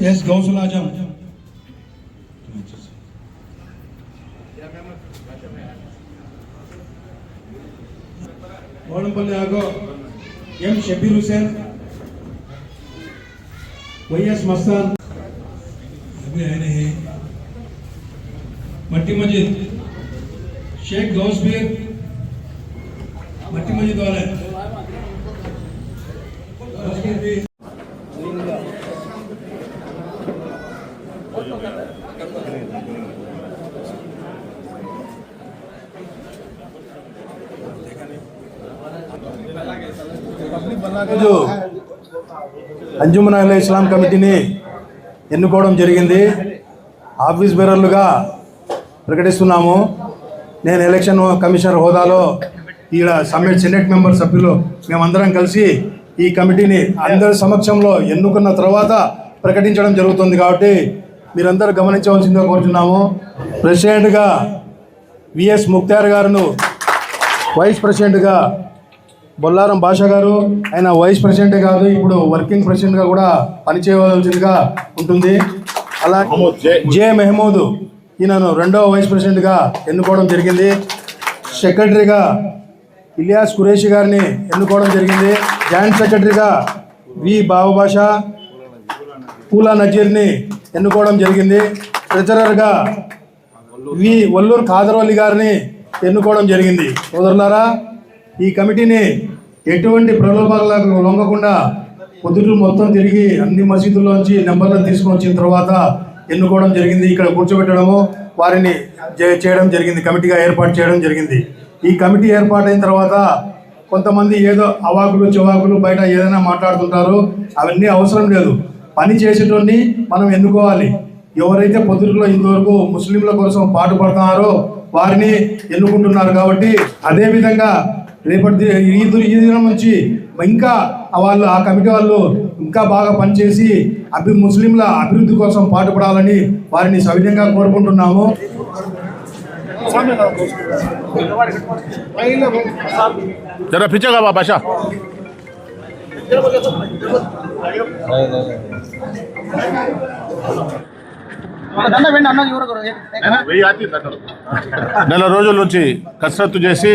S गौसुल आज़म ಮಲ್ಲಪಲ್ಲಿ ಹಾಗೂ M Shabbir Hussain YS Mastan अभी आए नहीं मट्टी मस्जिद शेख गौसबीर मट्टी मस्जिद वाले गौसबीर भी ఈరోజు అంజుమన్ అహ్లే ఇస్లాం కమిటీని ఎన్నుకోవడం జరిగింది. ఆఫీస్ బేరర్లుగా ప్రకటిస్తున్నాము. నేను ఎలక్షన్ కమిషనర్ హోదాలో ఈడ సమ్మెట్ సెనెట్ మెంబర్ సభ్యులు మేమందరం కలిసి ఈ కమిటీని అందరి సమక్షంలో ఎన్నుకున్న తర్వాత ప్రకటించడం జరుగుతుంది కాబట్టి మీరందరూ గమనించవలసిందిగా కోరుతున్నాము ప్రెసిడెంట్గా విఎస్ ముక్తార్ గారును వైస్ ప్రెసిడెంట్గా బొల్లారం భాష గారు ఆయన వైస్ ప్రెసిడెంట్ కాదు ఇప్పుడు వర్కింగ్ ప్రెసిడెంట్గా కూడా పనిచేయవలసిందిగా ఉంటుంది. అలా జే మెహమూద్. ఈయనను రెండవ వైస్ ప్రెసిడెంట్గా ఎన్నుకోవడం జరిగింది. సెక్రటరీగా ఇలియాస్ కురేషి గారిని ఎన్నుకోవడం జరిగింది. జాయింట్ సెక్రటరీగా వి బాబుభాష పూలా నజీర్ని ఎన్నుకోవడం జరిగింది. ట్రెజరర్గా వి వల్లూరు ఖాదరవల్లి గారిని ఎన్నుకోవడం జరిగింది. సోదరులారా ఈ కమిటీని ఎటువంటి ప్రలోభాలకు లొంగకుండా పొద్దుట్లు మొత్తం తిరిగి అన్ని మసీదుల్లోంచి నెంబర్లను తీసుకొని వచ్చిన తర్వాత ఎన్నుకోవడం జరిగింది. ఇక్కడ కూర్చోబెట్టడము వారిని చేయడం జరిగింది. కమిటీగా ఏర్పాటు చేయడం జరిగింది. ఈ కమిటీ ఏర్పాటైన తర్వాత కొంతమంది ఏదో అవాకులు చివాకులు బయట ఏదైనా మాట్లాడుతుంటారు అవన్నీ అవసరం లేదు. పని చేసేటోన్ని మనం ఎన్నుకోవాలి. ఎవరైతే పొద్దుట్లో ఇంతవరకు ముస్లింల కోసం పాటుపడుతున్నారో వారిని ఎన్నుకుంటున్నారు కాబట్టి అదేవిధంగా రేపటి ఈ ఈ దినం నుంచి ఇంకా వాళ్ళు ఆ కమిటీ వాళ్ళు ఇంకా బాగా పనిచేసి అభి ముస్లింల అభివృద్ధి కోసం పాటుపడాలని వారిని సవిధంగా కోరుకుంటున్నాము. జర పిచ్చగా నెల రోజుల నుంచి కసరత్తు చేసి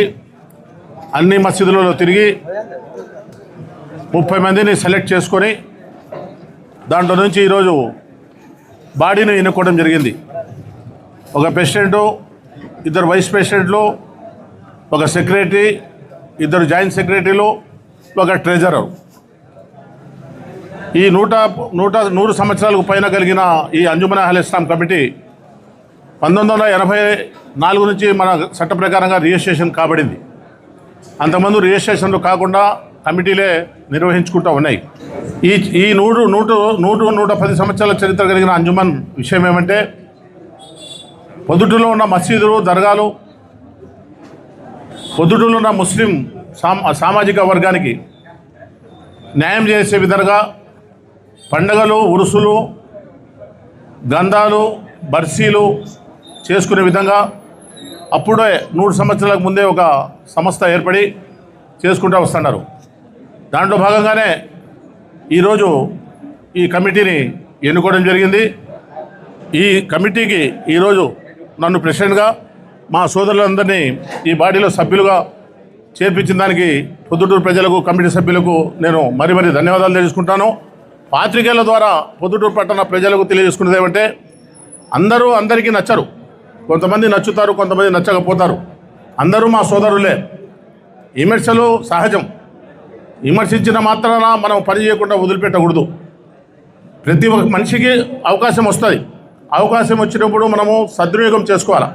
అన్ని మసీదులలో తిరిగి ముప్పై మందిని సెలెక్ట్ చేసుకొని దాంట్లో నుంచి ఈరోజు బాడీని ఎన్నుకోవడం జరిగింది. ఒక ప్రెసిడెంటు ఇద్దరు వైస్ ప్రెసిడెంట్లు ఒక సెక్రటరీ ఇద్దరు జాయింట్ సెక్రటరీలు ఒక ట్రెజరర్. ఈ నూట నూట నూరు సంవత్సరాలకు పైన కలిగిన ఈ అంజుమన్ అహల్ ఇస్లాం కమిటీ పంతొమ్మిది వందల ఎనభై నాలుగు నుంచి మన చట్ట ప్రకారంగా రిజిస్ట్రేషన్ కాబడింది. అంతకుముందు రిజిస్ట్రేషన్లు కాకుండా కమిటీలే నిర్వహించుకుంటూ ఉన్నాయి. ఈ ఈ నూరు నూట నూట నూట పది సంవత్సరాల చరిత్ర కలిగిన అంజుమన్ విషయం ఏమంటే పొద్దుటలో ఉన్న మసీదులు దర్గాలు పొద్దుటలో ఉన్న ముస్లిం సా సామాజిక వర్గానికి న్యాయం చేసే విధంగా పండగలు ఉరుసులు గంధాలు బర్సీలు చేసుకునే విధంగా అప్పుడే నూరు సంవత్సరాలకు ముందే ఒక సంస్థ ఏర్పడి చేసుకుంటూ వస్తున్నారు. దాంట్లో భాగంగానే ఈరోజు ఈ కమిటీని ఎన్నుకోవడం జరిగింది. ఈ కమిటీకి ఈరోజు నన్ను ప్రెసిడెంట్గా మా సోదరులందరినీ ఈ బాడీలో సభ్యులుగా చేర్పించిన దానికి పొద్దుటూరు ప్రజలకు కమిటీ సభ్యులకు నేను మరి మరి ధన్యవాదాలు తెలుసుకుంటాను. పాత్రికేయుల ద్వారా పొద్దుటూరు పట్టణ ప్రజలకు తెలియజేసుకున్నది ఏమంటే అందరూ అందరికీ నచ్చరు. కొంతమంది నచ్చుతారు కొంతమంది నచ్చకపోతారు. అందరూ మా సోదరులే. విమర్శలు సహజం. విమర్శించిన మాత్రాన మనం పని చేయకుండా వదిలిపెట్టకూడదు. ప్రతి ఒక్క మనిషికి అవకాశం వస్తుంది. అవకాశం వచ్చినప్పుడు మనము సద్వినియోగం చేసుకోవాలి?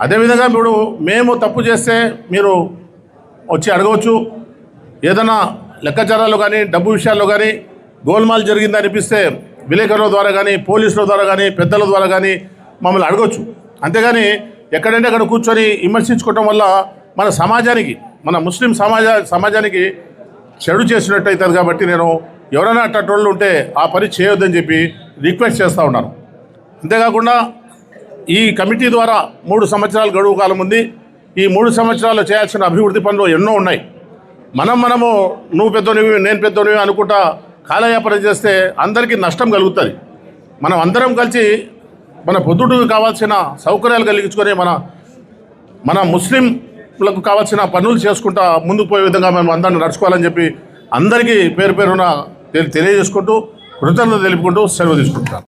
అదేవిధంగా ఇప్పుడు మేము తప్పు చేస్తే మీరు వచ్చి అడగవచ్చు. ఏదైనా లెక్కచారాలు కానీ డబ్బు విషయాల్లో కానీ గోల్మాల్ జరిగింది అనిపిస్తే విలేకరుల ద్వారా కానీ పోలీసుల ద్వారా కానీ పెద్దల ద్వారా కానీ మమ్మల్ని అడగవచ్చు. అంతేగాని ఎక్కడంటే అక్కడ కూర్చొని విమర్శించుకోవటం వల్ల మన సమాజానికి మన ముస్లిం సమాజ సమాజానికి చెడు చేసినట్టు అవుతుంది కాబట్టి నేను ఎవరైనా అట్టటోళ్ళు ఉంటే ఆ పని చేయొద్దని చెప్పి రిక్వెస్ట్ చేస్తూ ఉన్నాను. అంతేకాకుండా ఈ కమిటీ ద్వారా మూడు సంవత్సరాలు గడువు కాలం ఉంది. ఈ మూడు సంవత్సరాలు చేయాల్సిన అభివృద్ధి పనులు ఎన్నో ఉన్నాయి. మనం మనము నువ్వు పెద్దోనివి నేను పెద్దోనివి అనుకుంటా కాలయాపన చేస్తే అందరికీ నష్టం కలుగుతుంది. మనం అందరం కలిసి మన పొద్దుటకు కావాల్సిన సౌకర్యాలు కలిగించుకొని మన మన ముస్లింలకు కావాల్సిన పనులు చేసుకుంటా ముందుకు పోయే విధంగా మేము అందరిని నడుచుకోవాలని చెప్పి అందరికీ పేరు పేరున తెలియజేసుకుంటూ కృతజ్ఞత తెలుపుకుంటూ సెలవు తీసుకుంటాం